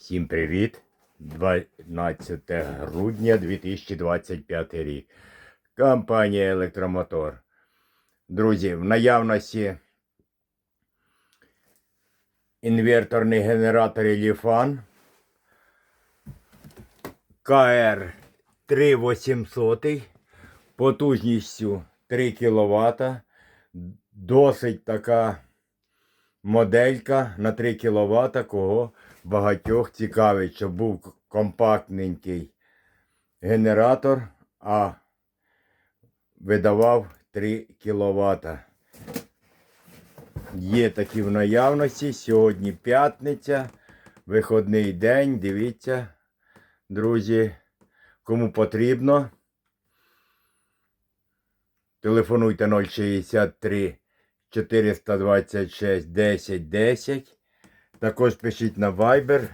Всім привіт! 12 грудня 2025 рік. Компанія Електромотор. Друзі, в наявності інверторний генератор Еліфан КР 3800 потужністю 3 кВт. Досить така моделька на 3 кВт, кого багатьох цікавить, щоб був компактненький генератор, а видавав 3 кВт. Є такі в наявності. Сьогодні п'ятниця, виходний день. Дивіться, друзі, кому потрібно. Телефонуйте 063 426 10 10. Також пишіть на Viber,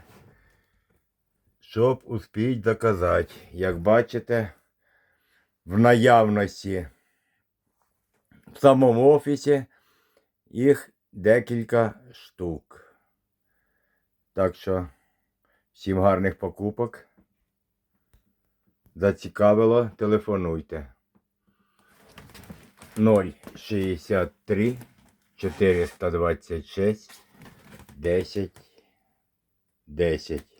щоб успіть доказати. Як бачите, в наявності в самому офісі їх декілька штук. Так що всім гарних покупок. Зацікавило, телефонуйте. 063 426 10 10.